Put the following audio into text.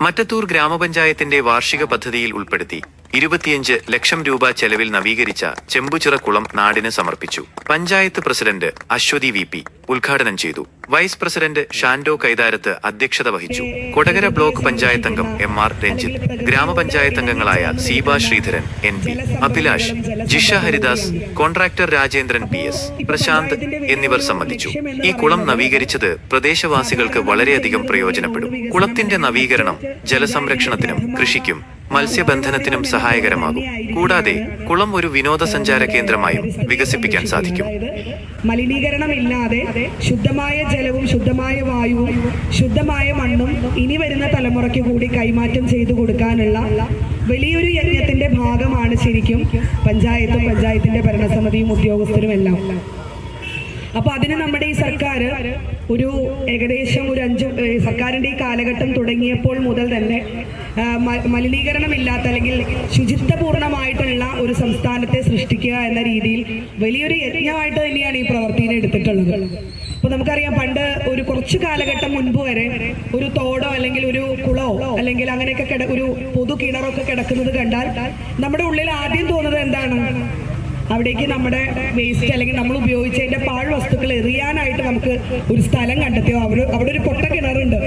മറ്റത്തൂർ ഗ്രാമപഞ്ചായത്തിന്റെ വാർഷിക പദ്ധതിയിൽ ഉൾപ്പെടുത്തി ഇരുപത്തിയഞ്ച് ലക്ഷം രൂപ ചെലവിൽ നവീകരിച്ച ചെമ്പുചിറക്കുളം നാടിന് സമർപ്പിച്ചു. പഞ്ചായത്ത് പ്രസിഡന്റ് അശ്വതി വി ഉദ്ഘാടനം ചെയ്തു. വൈസ് പ്രസിഡന്റ് ഷാൻഡോ കൈതാരത്ത് അധ്യക്ഷത വഹിച്ചു. കൊടകര ബ്ലോക്ക് പഞ്ചായത്ത് അംഗം എം ആർ രഞ്ജിത്ത് ഗ്രാമപഞ്ചായത്ത് അംഗങ്ങളായ Seeba Sreedharan N P Abhilash Jisha Haridas contractor Rajendran P S Prasanth എന്നിവർ സംബന്ധിച്ചു. ഈ കുളം നവീകരിച്ചത് പ്രദേശവാസികൾക്ക് വളരെയധികം പ്രയോജനപ്പെടും. കുളത്തിന്റെ നവീകരണം ജലസംരക്ഷണത്തിനും കൃഷിക്കും മത്സ്യബന്ധനത്തിനും സഹായകരമാകും. കൂടാതെ കുളം ഒരു വിനോദസഞ്ചാര കേന്ദ്രമായും വികസിപ്പിക്കാൻ സാധിക്കും. മലിനീകരണമില്ലാതെ ശുദ്ധമായ ജലവും ശുദ്ധമായ വായുവും ശുദ്ധമായ മണ്ണും ഇനി വരുന്ന തലമുറയ്ക്ക് കൂടി കൈമാറ്റം ചെയ്തു കൊടുക്കാനുള്ള വലിയൊരു യജ്ഞത്തിന്റെ ഭാഗമാണ് ശരിക്കും പഞ്ചായത്തും പഞ്ചായത്തിന്റെ ഭരണസമിതിയും ഉദ്യോഗസ്ഥരും എല്ലാം അപ്പൊ അതിന് നമ്മുടെ ഈ സർക്കാർ ഒരു ഏകദേശം ഒരു അഞ്ച് സർക്കാരിന്റെ ഈ കാലഘട്ടം തുടങ്ങിയപ്പോൾ മുതൽ തന്നെ മലിനീകരണമില്ലാത്ത അല്ലെങ്കിൽ ശുചിത്വപൂർണമായിട്ടുള്ള ഒരു സംസ്ഥാനത്തെ സൃഷ്ടിക്കുക എന്ന രീതിയിൽ വലിയൊരു യജ്ഞമായിട്ട് തന്നെയാണ് ഈ പ്രവർത്തിനെ എടുത്തിട്ടുള്ളത്. അപ്പോൾ നമുക്കറിയാം പണ്ട് ഒരു കുറച്ച് കാലഘട്ടം മുൻപ് വരെ ഒരു തോടോ അല്ലെങ്കിൽ ഒരു കുളമോ അല്ലെങ്കിൽ അങ്ങനെയൊക്കെ ഒരു പൊതു കിണറൊക്കെ കിടക്കുന്നത് കണ്ടാൽ നമ്മുടെ ഉള്ളിൽ ആദ്യം തോന്നുന്നത് എന്താണ്? അവിടേക്ക് നമ്മുടെ വേസ്റ്റ് അല്ലെങ്കിൽ നമ്മൾ ഉപയോഗിച്ചതിന്റെ പാഴ് വസ്തുക്കൾ എറിയാനായിട്ട് നമുക്ക് ഒരു സ്ഥലം കണ്ടെത്തിയോ അവിടെ അവിടെ ഒരു പൊട്ട കിണറുണ്ട്